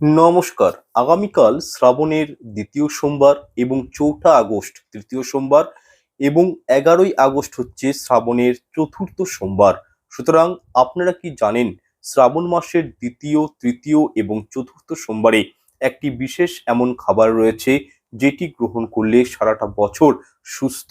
নমস্কার। আগামীকাল শ্রাবণের দ্বিতীয় সোমবার এবং চৌঠা আগস্ট তৃতীয় সোমবার এবং এগারোই আগস্ট হচ্ছে শ্রাবণের চতুর্থ সোমবার। সুতরাং আপনারা কি জানেন শ্রাবণ মাসের দ্বিতীয়, তৃতীয় এবং চতুর্থ সোমবারে একটি বিশেষ এমন খাবার রয়েছে যেটি গ্রহণ করলে সারাটা বছর সুস্থ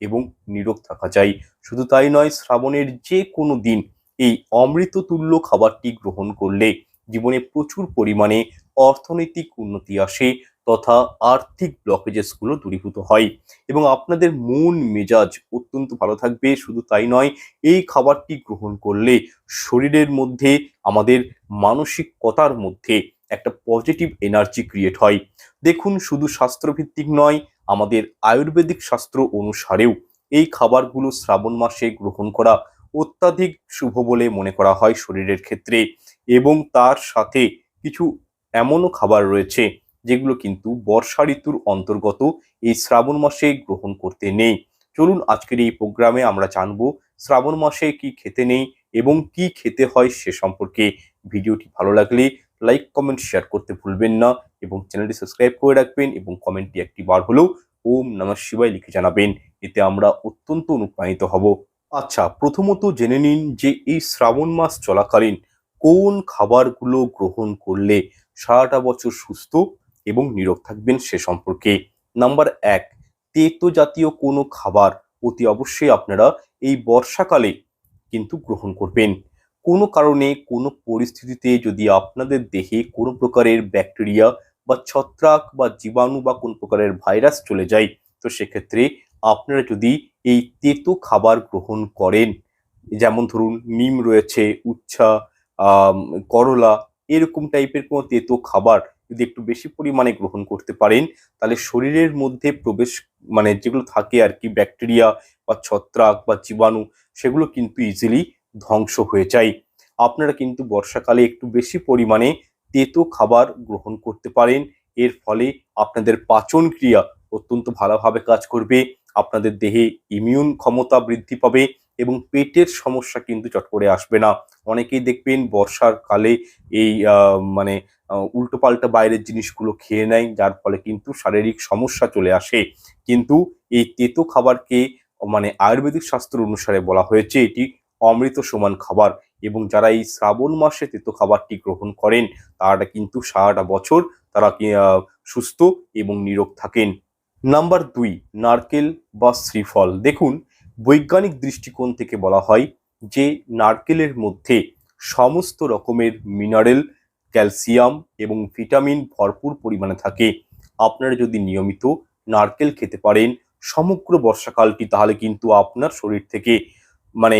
এবং নিরোগ থাকা যায়। শুধু তাই নয়, শ্রাবণের যে কোনো দিন এই অমৃততুল্য খাবারটি গ্রহণ করলে জীবনে প্রচুর পরিমাণে অর্থনৈতিক উন্নতি আসে তথা আর্থিক ব্লকেজেসগুলো দূরীভূত হয়। এবং আপনাদের মন, মেজাজ অত্যন্ত ভালো থাকবে, শুধু তাই নয়, এই খাবারটি গ্রহণ করলে শরীরের মধ্যে, আমাদের মানসিকতার মধ্যে একটা পজিটিভ এনার্জি ক্রিয়েট হয়। দেখুন, শুধু শাস্ত্রভিত্তিক নয়, আমাদের আয়ুর্বেদিক শাস্ত্র অনুসারেও এই খাবারগুলো শ্রাবণ মাসে গ্রহণ করা অত্যাধিক শুভ বলে মনে করা হয় শরীরের ক্ষেত্রে। এবং তার সাথে কিছু এমনও খাবার রয়েছে যেগুলো কিন্তু বর্ষা ঋতুর অন্তর্গত এই শ্রাবণ মাসে গ্রহণ করতে নেই। চলুন আজকের এই প্রোগ্রামে আমরা জানব শ্রাবণ মাসে কি খেতে নেই এবং কি খেতে হয় সে সম্পর্কে। ভিডিওটি ভালো লাগলে লাইক, কমেন্ট, শেয়ার করতে ভুলবেন না এবং চ্যানেলটি সাবস্ক্রাইব করে রাখবেন এবং কমেন্টটি একটি বার হলেও ওম নমঃ শিবায় লিখে জানাবেন। এতে আমরা অত্যন্ত অনুপ্রাণিত হব। আচ্ছা প্রথমত জেনে নিন যে এই শ্রাবণ মাস চলাকালীন কোন খাবারগুলো গ্রহণ করলে সারাটা বছর সুস্থ এবং নীরব থাকবেন সে সম্পর্কে? নাম্বার এক তেতো জাতীয় কোনো খাবার অতি অবশ্যই আপনারা এই বর্ষাকালে কিন্তু গ্রহণ করবেন। কোনো কারণে, কোনো পরিস্থিতিতে যদি আপনাদের দেহে কোনো প্রকারের ব্যাকটেরিয়া বা ছত্রাক বা জীবাণু বা কোন প্রকারের ভাইরাস চলে যায়, তো সেক্ষেত্রে আপনারা যদি এই তেতো খাবার গ্রহণ করেন, যেমন ধরুন, নিম রয়েছে, উচ্ছা করলা, এরকম টাইপের কোনো তেতো খাবার যদি একটু বেশি পরিমাণে গ্রহণ করতে পারেন, তাহলে শরীরের মধ্যে প্রবেশ মানে যেগুলো থাকে আর কি ব্যাকটেরিয়া বা ছত্রাক বা জীবাণু, সেগুলো কিন্তু ইজিলি ধ্বংস হয়ে যায়। আপনারা কিন্তু বর্ষাকালে একটু বেশি পরিমাণে তেতো খাবার গ্রহণ করতে পারেন, এর ফলে আপনাদের পাচন ক্রিয়া অত্যন্ত ভালোভাবে কাজ করবে, আপনাদের দেহে ইমিউন ক্ষমতা বৃদ্ধি পাবে এবং পেটের সমস্যা কিন্তু চট করে আসবে না। অনেকেই দেখবেন বর্ষার কালে এই মানে উল্টোপাল্টা বাইরের জিনিসগুলো খেয়ে নেয়, যার ফলে কিন্তু শারীরিক সমস্যা চলে আসে। কিন্তু এই তেতো খাবারকে মানে আয়ুর্বেদিক শাস্ত্র অনুসারে বলা হয়েছে, এটি অমৃত সমান খাবার এবং যারা এই শ্রাবণ মাসে তেতো খাবারটি গ্রহণ করেন, তারা কিন্তু সারাটা বছর তারা সুস্থ এবং নিরোগ থাকেন। নাম্বার দুই, নারকেল বা শ্রীফল। দেখুন বৈজ্ঞানিক দৃষ্টিকোণ থেকে বলা হয় যে নারকেলের মধ্যে সমস্ত রকমের মিনারেল, ক্যালসিয়াম এবং ভিটামিন ভরপুর পরিমাণে থাকে। আপনারা যদি নিয়মিত নারকেল খেতে পারেন, সমগ্র বর্ষাকালটি, তাহলে কিন্তু আপনার শরীর থেকে মানে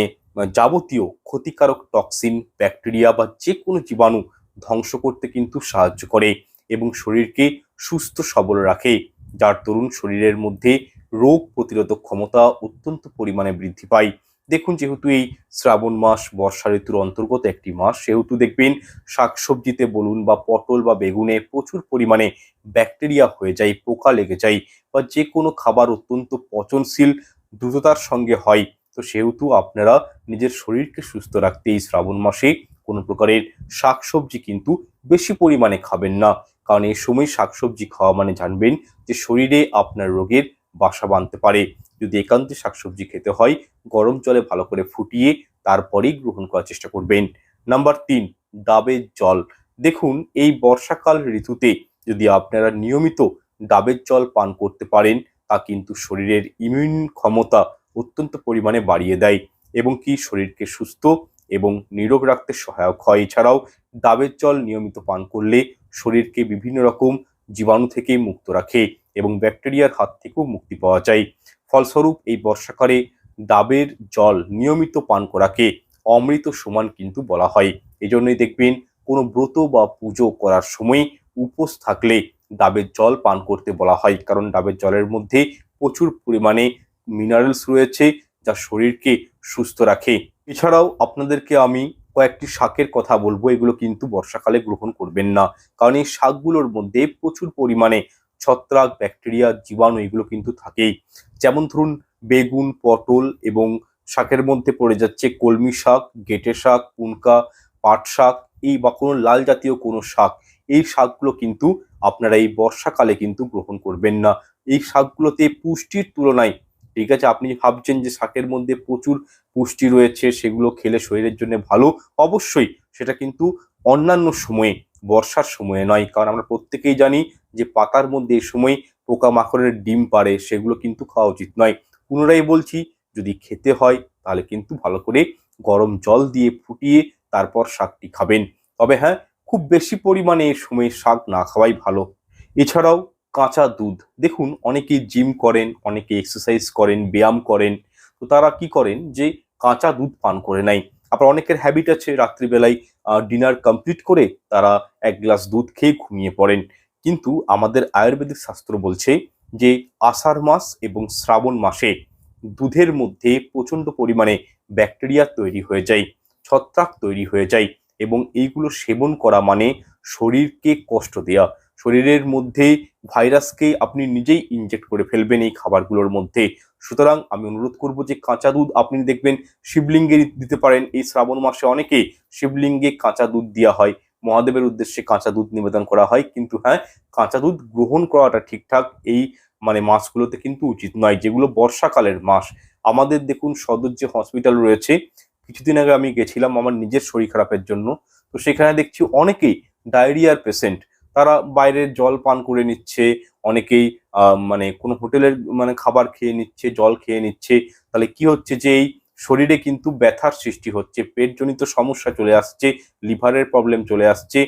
যাবতীয় ক্ষতিকারক টক্সিন, ব্যাকটেরিয়া বা যে কোনো জীবাণু ধ্বংস করতে কিন্তু সাহায্য করে এবং শরীরকে সুস্থ সবল রাখে। যার দরুন শরীরের মধ্যে রোগ প্রতিরোধক ক্ষমতা অত্যন্ত পরিমাণে বৃদ্ধি পায়। দেখুন, যেহেতু এই শ্রাবণ মাস, বর্ষা ঋতুর অন্তর্গত একটি মাস, সেহেতু দেখবেন শাকসবজিতে বলুন বা পটল বা বেগুনে প্রচুর পরিমাণে ব্যাকটেরিয়া হয়ে যায়, পোকা লেগে যায় বা যে কোনো খাবার অত্যন্ত পচনশীল, দ্রুততার সঙ্গে হয়। তো সেহেতু আপনারা নিজের শরীরকে সুস্থ রাখতে এই শ্রাবণ মাসে কোনো প্রকারের শাকসবজি কিন্তু বেশি পরিমাণে খাবেন না। কারণ এই সময় শাকসবজি খাওয়া মানে জানবেন যে শরীরে আপনার রোগের বাসা বাঁধতে পারে। যদি একান্তে শাকসবজি খেতে হয়, গরম জলে ভালো করে ফুটিয়ে তারপরেই গ্রহণ করার চেষ্টা করবেন। নাম্বার তিন, ডাবের জল। দেখুন, এই বর্ষাকাল ঋতুতে যদি আপনারা নিয়মিত ডাবের জল পান করতে পারেন, তা কিন্তু শরীরের ইমিউন ক্ষমতা অত্যন্ত পরিমাণে বাড়িয়ে দেয় এবং কি শরীরকে সুস্থ এবং নিরোগ রাখতে সহায়ক হয়। এছাড়াও ডাবের জল নিয়মিত পান করলে শরীরকে বিভিন্ন রকম জীবাণু থেকে মুক্ত রাখে। এবং ব্যাকটেরিয়ার হাত থেকেও মুক্তি পাওয়া যায়। ফলস্বরূপ এই বর্ষাকালে ডাবের জল নিয়মিত পান করাকে অমৃত সমান কিন্তু বলা হয়। এজন্যই দেখবেন, কোনো ব্রত বা পুজো করার সময় উপোস থাকলে ডাবের জল পান করতে বলা হয়। কারণ ডাবের জলের মধ্যে প্রচুর পরিমাণে মিনারেলস রয়েছে, যা শরীরকে সুস্থ রাখে। এছাড়াও আপনাদেরকে আমি কয়েকটি শাকের কথা বলব। এগুলো কিন্তু বর্ষাকালে গ্রহণ করবেন না। কারণ এই শাকগুলোর মধ্যে প্রচুর পরিমাণে ছত্রাক, ব্যাকটেরিয়া, জীবাণু এগুলো কিন্তু থাকেই। যেমন ধরুন, বেগুন, পটল এবং শাকের মধ্যে পড়ে যাচ্ছে কলমি শাক গেটে শাক, পুনকা, পাট শাক, এই বা কোনো লাল জাতীয় কোনো শাক। এই শাকগুলো কিন্তু আপনারা এই বর্ষাকালে কিন্তু গ্রহণ করবেন না। এই শাকগুলোতে পুষ্টির তুলনায়, ঠিক আছে, আপনি ভাবছেন যে শাকের মধ্যে প্রচুর পুষ্টি রয়েছে, সেগুলো খেলে শরীরের জন্য ভালো, অবশ্যই সেটা কিন্তু অন্যান্য সময়ে বর্ষার সময়ে নয়, কারণ আমরা প্রত্যেকেই জানি যে পাতার মধ্যে এই সময় পোকামাকড়ের ডিম পারে সেগুলো কিন্তু খাওয়া উচিত নয়। পুনরায় বলছি, যদি খেতে হয়, তাহলে কিন্তু ভালো করে গরম জল দিয়ে ফুটিয়ে তারপর শাকটি খাবেন। তবে হ্যাঁ খুব বেশি পরিমাণে এই সময় শাক না খাওয়াই ভালো। এছাড়াও কাঁচা দুধ। দেখুন অনেকে জিম করেন, অনেকে এক্সারসাইজ করেন, ব্যায়াম করেন। তো তারা কি করেন যে, কাঁচা দুধ পান করে নেয়। আবার অনেকের হ্যাবিট আছে রাত্রিবেলায় ডিনার কমপ্লিট করে তারা এক গ্লাস দুধ খেয়ে ঘুমিয়ে পড়েন। কিন্তু আমাদের আয়ুর্বেদিক শাস্ত্র বলছে যে আষাঢ় মাস এবং শ্রাবণ মাসে দুধের মধ্যে প্রচণ্ড পরিমাণে ব্যাকটেরিয়া তৈরি হয়ে যায়, ছত্রাক তৈরি হয়ে যায় এবং এইগুলো সেবন করা মানে শরীরকে কষ্ট দেয়া। শরীরের মধ্যে ভাইরাসকে আপনি নিজেই ইনজেক্ট করে ফেলবেন এই খাবারগুলোর মধ্যে। সুতরাং আমি অনুরোধ করব যে কাঁচা দুধ আপনি দেখবেন শিবলিঙ্গে দিতে পারেন। এই শ্রাবণ মাসে অনেকে শিবলিঙ্গে কাঁচা দুধ দেওয়া হয়। মহাদেবের উদ্দেশ্যে কাঁচা দুধ নিবেদন করা হয়। কিন্তু হ্যাঁ কাঁচা দুধ গ্রহণ করাটা ঠিকঠাক এই মানে মাসগুলোতে কিন্তু উচিত নয়, যেগুলো বর্ষাকালের মাস। আমাদের দেখুন সদর যে হসপিটাল রয়েছে, কিছুদিন আগে আমি গেছিলাম আমার নিজের শরীর খারাপের জন্য। তো সেখানে দেখছি অনেকেই ডায়রিয়ার পেশেন্ট তারা বাইরের জল পান করে নিচ্ছে, অনেকেই মানে কোনো হোটেলের মানে খাবার খেয়ে নিচ্ছে, জল খেয়ে নিচ্ছে। তাহলে কি হচ্ছে যে এই শরীরে কিন্তু ব্যথার সৃষ্টি হচ্ছে, পেটজনিত সমস্যা চলে আসছে, লিভারের প্রবলেম চলে আসছে,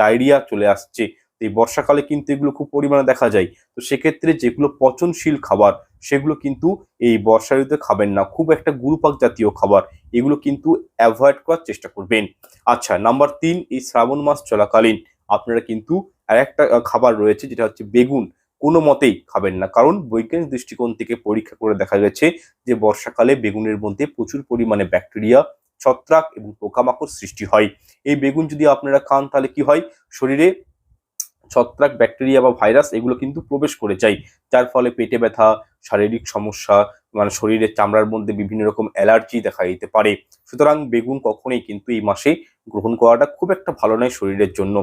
ডায়রিয়া চলে আসছে। এই বর্ষাকালে কিন্তু এগুলো খুব পরিমাণে দেখা যায়। তো সেক্ষেত্রে যেগুলো পচনশীল খাবার, সেগুলো কিন্তু এই বর্ষা ঋতুতে খাবেন না। খুব একটা গুরুপাক জাতীয় খাবার, এগুলো কিন্তু অ্যাভয়েড করার চেষ্টা করবেন। আচ্ছা নাম্বার তিন, এই শ্রাবণ মাস চলাকালীন আপনারা কিন্তু আর একটা খাবার রয়েছে যেটা হচ্ছে বেগুন। কোনো মতেই খাবেন না। কারণ বৈজ্ঞানিক দৃষ্টিকোণ থেকে পরীক্ষা করে দেখা গেছে যে বর্ষাকালে বেগুনের মধ্যে প্রচুর পরিমাণে ব্যাকটেরিয়া, ছত্রাক এবং পোকামাকড় সৃষ্টি হয়। এই বেগুন যদি আপনারা খান, তাহলে কি হয়? শরীরে ছত্রাক, ব্যাকটেরিয়া বা ভাইরাস এগুলো কিন্তু প্রবেশ করে যায়। যার ফলে পেটে ব্যথা, শারীরিক সমস্যা মানে শরীরের চামড়ার মধ্যে বিভিন্ন রকম অ্যালার্জি দেখা দিতে পারে। সুতরাং বেগুন কখনোই কিন্তু এই মাসে গ্রহণ করাটা খুব একটা ভালো নয় শরীরের জন্য।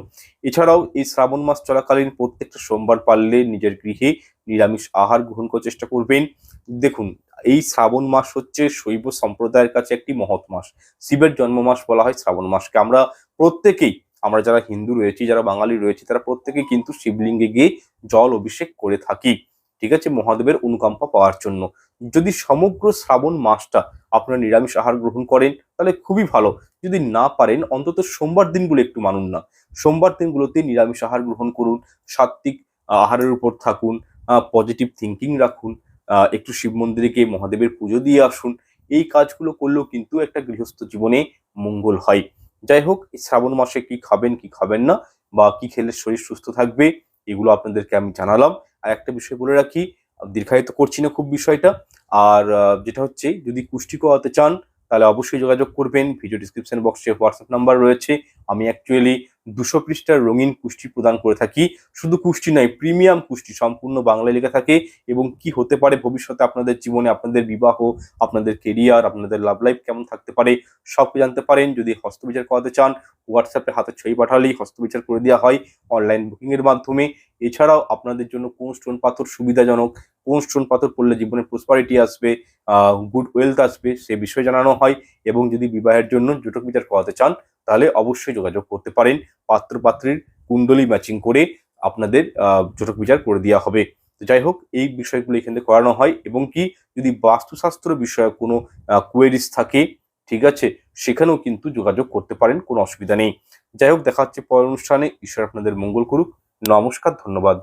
এছাড়াও এই শ্রাবণ মাস চলাকালীন প্রত্যেকটা সোমবার পারলে নিজের গৃহে নিরামিষ আহার গ্রহণ করার চেষ্টা করবেন। দেখুন, এই শ্রাবণ মাস হচ্ছে শৈব সম্প্রদায়ের কাছে একটি মহৎ মাস। শিবের জন্ম মাস বলা হয় শ্রাবণ মাসকে। আমরা প্রত্যেকেই, আমরা যারা হিন্দু রয়েছি, যারা বাঙালি রয়েছি, তারা প্রত্যেকে কিন্তু শিবলিঙ্গে গিয়ে জল অভিষেক করে থাকি। ঠিক আছে, মহাদেবের অনুকম্পা পাওয়ার জন্য। যদি সমগ্র শ্রাবণ মাসটা আপনারা নিরামিষ আহার গ্রহণ করেন, তাহলে খুবই ভালো। যদি না পারেন, অন্তত সোমবার দিনগুলো একটু মানুন না। সোমবার দিনগুলোতে নিরামিষ আহার গ্রহণ করুন সাত্বিক আহারের উপর থাকুন পজিটিভ থিঙ্কিং রাখুন একটু শিব মন্দিরে গিয়ে মহাদেবের পুজো দিয়ে আসুন। এই কাজগুলো করলেও কিন্তু একটা গৃহস্থ জীবনে মঙ্গল হয়। যাই হোক শ্রাবণ মাসে কি খাবেন কি খাবেন না, বা কি খেলে শরীর সুস্থ থাকবে, এগুলো আপনাদেরকে আমি জানালাম। আর একটা বিষয় বলে রাখি দীর্ঘায়িত করছি না খুব বিষয়টা। আর যেটা হচ্ছে, যদি কুষ্টি করাতে চান, তাহলে অবশ্যই যোগাযোগ করবেন। ভিডিও ডিসক্রিপশন বক্সে হোয়াটসঅ্যাপ নাম্বার রয়েছে। আমি অ্যাকচুয়ালি দুশো পৃষ্ঠার রঙিন কুষ্টি প্রদান করে থাকি। শুধু কুষ্টি নয় প্রিমিয়াম কুষ্টি সম্পূর্ণ বাংলায় লেখা থাকে এবং কি হতে পারে ভবিষ্যতে আপনাদের জীবনে, আপনাদের বিবাহ, আপনাদের কেরিয়ার আপনাদের লাভ লাইফ কেমন থাকতে পারে সব জানতে পারেন। যদি হস্তবিচার করাতে চান হোয়াটসঅ্যাপে হাতে ছবি পাঠালেই হস্তবিচার করে দেওয়া হয় অনলাইন বুকিংয়ের মাধ্যমে। এছাড়াও আপনাদের জন্য কোন স্টোন পাথর সুবিধাজনক, কোন স্টোন পাথর পড়লে জীবনে প্রসপারিটি আসবে গুড ওয়েলথ আসবে, সে বিষয়ে জানানো হয়। এবং যদি বিবাহের জন্য জটক বিচার করাতে চান, তাহলে অবশ্যই যোগাযোগ করতে পারেন। পাত্র পাত্রীর কুণ্ডলী ম্যাচিং করে আপনাদের জটক বিচার করে দেওয়া হবে। তো যাই হোক, এই বিষয়গুলো এখান থেকে করানো হয়। এবং কি, যদি বাস্তুশাস্ত্র বিষয়ে কোনো কোয়েরিজ থাকে, ঠিক আছে, সেখানেও কিন্তু যোগাযোগ করতে পারেন, কোনো অসুবিধা নেই। যাই হোক, দেখা হচ্ছে পর অনুষ্ঠানে। ঈশ্বর আপনাদের মঙ্গল করুক। নমস্কার ধন্যবাদ।